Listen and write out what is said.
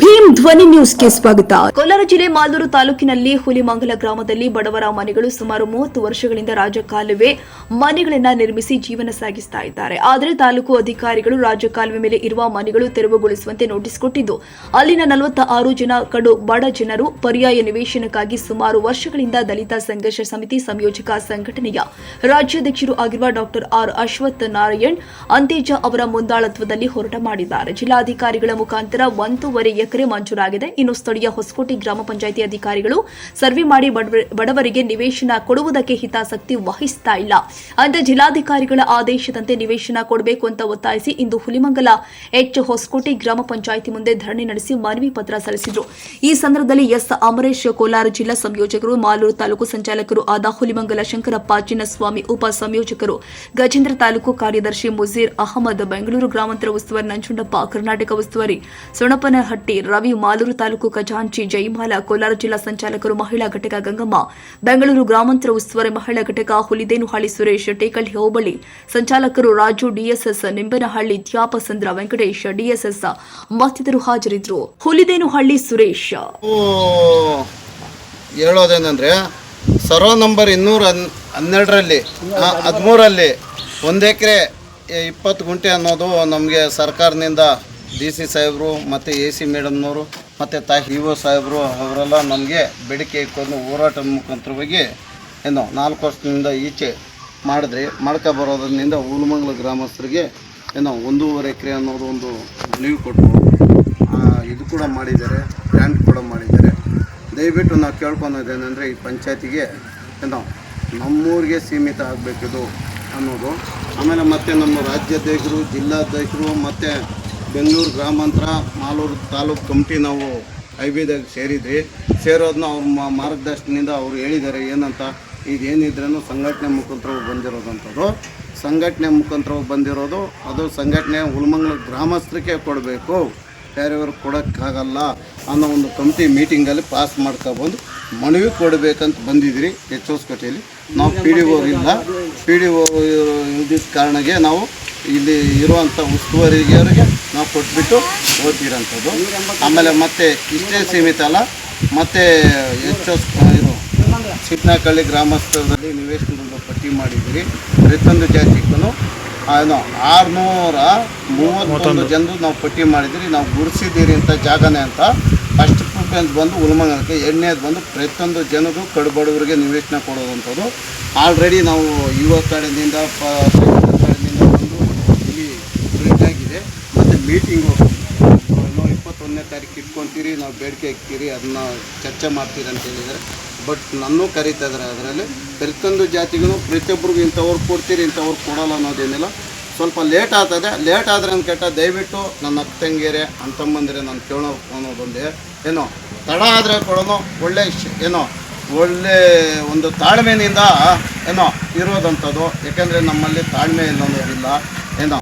ಭೀಮ್ ಧ್ವನಿ ನ್ಯೂಸ್ಗೆ ಸ್ವಾಗತ. ಕೋಲಾರ ಜಿಲ್ಲೆ ಮಾಲೂರು ತಾಲೂಕಿನಲ್ಲಿ ಹುಲಿಮಂಗಲ ಗ್ರಾಮದಲ್ಲಿ ಬಡವರ ಮನೆಗಳು ಸುಮಾರು ಮೂವತ್ತು ವರ್ಷಗಳಿಂದ ರಾಜಕಾಲುವೆ ಮನೆಗಳನ್ನ ನಿರ್ಮಿಸಿ ಜೀವನ ಸಾಗಿಸ್ತಾ ಇದ್ದಾರೆ. ಆದರೆ ತಾಲೂಕು ಅಧಿಕಾರಿಗಳು ರಾಜಕಾಲುವೆ ಮೇಲೆ ಇರುವ ಮನೆಗಳು ತೆರವುಗೊಳಿಸುವಂತೆ ನೋಟಿಸ್ ಕೊಟ್ಟಿದ್ದು, ಅಲ್ಲಿನ ನಲವತ್ತ ಆರು ಜನ ಕಡು ಬಡ ಜನರು ಪರ್ಯಾಯ ನಿವೇಶನಕ್ಕಾಗಿ ಸುಮಾರು ವರ್ಷಗಳಿಂದ ದಲಿತ ಸಂಘರ್ಷ ಸಮಿತಿ ಸಂಯೋಜಕ ಸಂಘಟನೆಯ ರಾಜ್ಯಾಧ್ಯಕ್ಷರು ಆಗಿರುವ ಡಾಕ್ಟರ್ ಆರ್. ಅಶ್ವಥ್ ನಾರಾಯಣ್ ಅಂತೇಜ ಅವರ ಮುಂದಾಳತ್ವದಲ್ಲಿ ಹೋರಾಟ ಮಾಡಿದ್ದಾರೆ. ಜಿಲ್ಲಾಧಿಕಾರಿಗಳ ಮುಖಾಂತರ ಒಂದೂವರೆ ಎಕರೆ ಮಂಜೂರಾಗಿದೆ. ಇನ್ನು ಸ್ಥಳೀಯ ಹೊಸಕೋಟೆ ಗ್ರಾಮ ಪಂಚಾಯಿತಿ ಅಧಿಕಾರಿಗಳು ಸರ್ವೆ ಮಾಡಿ ಬಡವ- ಬಡವರಿಗೆ ನಿವೇಶನ ಕೊಡುವುದಕ್ಕೆ ಹಿತಾಸಕ್ತಿ ವಹಿಸ್ತಾ ಇಲ್ಲ. ಅಂದರೆ ಜಿಲ್ಲಾಧಿಕಾರಿಗಳ ಆದೇಶದಂತೆ ನಿವೇಶನ ಕೊಡಬೇಕು ಅಂತ ಒತ್ತಾಯಿಸಿ ಇಂದು ಹುಲಿಮಂಗಲ ಎಚ್ ಹೊಸಕೋಟೆ ಗ್ರಾಮ ಪಂಚಾಯಿತಿ ಮುಂದೆ ಧರಣಿ ನಡೆಸಿ ಮನವಿ ಪತ್ರ ಸಲ್ಲಿಸಿದರು. ಈ ಸಂದರ್ಭದಲ್ಲಿ ಎಸ್ ಅಮರೇಶ್ ಕೋಲಾರ ಜಿಲ್ಲಾ ಸಂಯೋಜಕರು, ಮಾಲೂರು ತಾಲೂಕು ಸಂಚಾಲಕರು ಆದ ಹುಲಿಮಂಗಲ ಶಂಕರಪ್ಪ, ಚಿನ್ನಸ್ವಾಮಿ ಉಪ ಸಂಯೋಜಕರು, ಗಜೇಂದ್ರ ತಾಲೂಕು ಕಾರ್ಯದರ್ಶಿ ಮುಜೀರ್ ಅಹಮದ್, ಬೆಂಗಳೂರು ಗ್ರಾಮಾಂತರ ಉಸ್ತುವಾರಿ ನಂಜುಂಡಪ್ಪ, ಕರ್ನಾಟಕ ಉಸ್ತುವಾರಿ ಸೊಣಪನಹಟ್ಟಿ ರವಿ ಮಾಲೂರು ತಾಲೂಕು ಖಜಾಂಚಿ, ಜಯಮಾಲ, ಕೋಲಾರ ಜಿಲ್ಲಾ ಸಂಚಾಲಕರು, ಮಹಿಳಾ ಘಟಕ ಗಂಗಮ್ಮ, ಬೆಂಗಳೂರು ಗ್ರಾಮಾಂತರ ಉಸ್ತುವಾರಿ ಮಹಿಳಾ ಘಟಕ ಹುಲಿದೇನುಹಳ್ಳಿ ಸುರೇಶ್ ಟೇಕಳ್ಳಿ ಹೋಬಳಿ ಸಂಚಾಲಕರು ರಾಜು, ಡಿಎಸ್ಎಸ್ ನಿಂಬನಹಳ್ಳಿ ತ್ಯಾಪಸಂದ್ರ ವೆಂಕಟೇಶ್, ಡಿಎಸ್ಎಸ್ ಮತ್ತಿತರರು ಹಾಜರಿದ್ದರು. ಹುಲಿದೇನುಹಳ್ಳಿ ಸುರೇಶ್. ಹೇಳೋದೇನಂದ್ರೆ, ಸರ್ವ ನಂಬರ್ ಇನ್ನೂರ ಹನ್, ಹನ್ನೆರಡರಲ್ಲಿ ಹದಿಮೂರಲ್ಲಿ ಒಂದು ಎಕರೆ ಇಪ್ಪತ್ತು ಗುಂಟೆ ಅನ್ನೋದು ನಮಗೆ ಸರ್ಕಾರದಿಂದ ಡಿ ಸಿ ಸಾಹೇಬರು ಮತ್ತು ಎ ಸಿ ಮೇಡಮ್ನವರು ಮತ್ತು ತಾ ಇ ಒ ಸಾಹೇಬರು ಅವರೆಲ್ಲ ನಮಗೆ ಬೇಡಿಕೆ ಇಟ್ಕೊಂಡು ಹೋರಾಟದ ಮುಖಾಂತರವಾಗಿ ಏನು ನಾಲ್ಕು ವರ್ಷದಿಂದ ಈಚೆ ಮಾಡಿದ್ರಿ ಮಾಡ್ಕೊ ಬರೋದ್ರಿಂದ ಹುಲ್ಮಂಗ್ಲ ಗ್ರಾಮಸ್ಥರಿಗೆ ಏನೋ ಒಂದೂವರೆ ಎಕರೆ ಅನ್ನೋದು ಒಂದು ಲೀವ್ ಕೊಟ್ಟರು ಆ, ಇದು ಕೂಡ ಮಾಡಿದ್ದಾರೆ ಗ್ರ್ಯಾಂಟ್ ಕೂಡ ಮಾಡಿದ್ದಾರೆ. ದಯವಿಟ್ಟು ನಾವು ಕೇಳ್ಕೊಳೋದೇನೆಂದರೆ ಈ ಪಂಚಾಯತಿಗೆ ಏನೋ ನಮ್ಮೂರಿಗೆ ಸೀಮಿತ ಆಗಬೇಕಿದು ಅನ್ನೋದು. ಆಮೇಲೆ ಮತ್ತು ನಮ್ಮ ರಾಜ್ಯಾಧ್ಯಕ್ಷರು ಜಿಲ್ಲಾಧ್ಯಕ್ಷರು ಮತ್ತು ಬೆಂಗಳೂರು ಗ್ರಾಮಾಂತರ, ಮಾಲೂರು ತಾಲೂಕು ಕಮಿಟಿ ನಾವು ಐ ಬಿದಾಗ ಸೇರಿದ್ವಿ. ಸೇರೋದನ್ನ ಅವ್ರ ಮಾರ್ಗದರ್ಶನದಿಂದ ಅವ್ರು ಹೇಳಿದ್ದಾರೆ, ಏನಂತ? ಇದೇನಿದ್ರೂ ಸಂಘಟನೆ ಮುಖಾಂತರ ಬಂದಿರೋದಂಥದ್ದು ಸಂಘಟನೆ ಮುಖಾಂತರ ಬಂದಿರೋದು, ಅದು ಸಂಘಟನೆ ಹುಲ್ಮಂಗ್ಲ ಗ್ರಾಮಸ್ಥರಿಗೆ ಕೊಡಬೇಕು. ಬೇರೆಯವ್ರಿಗೆ ಕೊಡೋಕ್ಕಾಗಲ್ಲ ಅನ್ನೋ ಒಂದು ಕಮಿಟಿ ಮೀಟಿಂಗಲ್ಲಿ ಪಾಸ್ ಮಾಡ್ಕೊಬಂದು ಮನವಿ ಕೊಡಬೇಕಂತ ಬಂದಿದ್ರಿ ಎಚ್ ಕಟೆಯಲ್ಲಿ. ನಾವು ಪಿ ಡಿ ಓ ಇಲ್ಲ. ಪಿ ಡಿ ಓ ಇದ್ದಿದ್ದ ಕಾರಣಕ್ಕೆ ನಾವು ಇಲ್ಲಿ ಇರುವಂಥ ಉಸ್ತುವಾರಿಗೆಯವರಿಗೆ ನಾವು ಕೊಟ್ಬಿಟ್ಟು ಓದ್ತಿರೋಂಥದ್ದು. ಆಮೇಲೆ ಮತ್ತೆ ಇಷ್ಟೇ ಸೀಮಿತ ಅಲ್ಲ ಮತ್ತು ಎಚ್ ಎಸ್ ಇದು ಚಿತ್ನಕಳ್ಳಿ ಗ್ರಾಮಸ್ಥರದಲ್ಲಿ ನಿವೇಶನದ ಪಟ್ಟಿ ಮಾಡಿದ್ದೀರಿ. ಪ್ರತಿಯೊಂದು ಜಾತಿಗೂ ಏನು ಆರುನೂರ ಮೂವತ್ತೊಂದು ಜನರು ನಾವು ಪಟ್ಟಿ ಮಾಡಿದ್ದೀರಿ. ನಾವು ಗುಡಿಸಿದ್ದೀರಿ ಅಂತ ಜಾಗನೇ ಅಂತ. ಫಸ್ಟ್ ಪ್ರಿಫರೆನ್ಸ್ ಬಂದು ಉಲ್ಮಂಗಲಕ್ಕೆ ಎರಡನೇದು ಬಂದು ಪ್ರತಿಯೊಂದು ಜನರು ಕಡುಬಡವರಿಗೆ ನಿವೇಶನ ಕೊಡೋದಂಥದ್ದು. ಆಲ್ರೆಡಿ ನಾವು ಯುವ ಕಡೆಯಿಂದ ಪ ಕಡೆಯಿಂದ ಬಂದು ಇಲ್ಲಿ ಪ್ರಿಂಟ್ ಆಗಿದೆ ಮತ್ತು ಮೀಟಿಂಗು. ಇಪ್ಪತ್ತೊಂದನೇ ತಾರೀಕು ಇಟ್ಕೊತೀರಿ, ನಾವು ಬೇಡಿಕೆ ಇಕ್ತೀರಿ ಅದನ್ನ ಚರ್ಚೆ ಮಾಡ್ತೀರಿ ಅಂತ ಹೇಳಿದರೆ ಬಟ್ ನನ್ನೂ ಕರೀತಾ ಇದ್ದಾರೆ ಅದರಲ್ಲಿ. ಪ್ರತಿಯೊಂದು ಜಾತಿಗೂ ಪ್ರತಿಯೊಬ್ಬರಿಗೂ ಇಂಥವ್ರು ಕೊಡ್ತೀರಿ, ಇಂಥವ್ರು ಕೊಡಲ್ಲ ಅನ್ನೋದೇನಿಲ್ಲ. ಸ್ವಲ್ಪ ಲೇಟ್ ಆಗ್ತದೆ. ಲೇಟ್ ಆದರೆ ಅಂತ ಕೆಟ್ಟ ದಯವಿಟ್ಟು ನನ್ನ ಅಕ್ಕ ತಂಗಿಯರೆ ಅಂತಮ್ಮಂದಿರೆ ನಾನು ಕೇಳೋ ಅನ್ನೋದೊಂದೇ. ಏನೋ ತಡ ಆದರೆ ಕೊಡೋನು ಒಳ್ಳೆ ಏನೋ ಒಳ್ಳೆ ಒಂದು ತಾಳ್ಮೆಯಿಂದ, ಏನೋ ಇರೋದಂಥದ್ದು. ಯಾಕೆಂದರೆ ನಮ್ಮಲ್ಲಿ ತಾಳ್ಮೆ ಇಲ್ಲ ಅನ್ನೋದಿಲ್ಲ ಏನೋ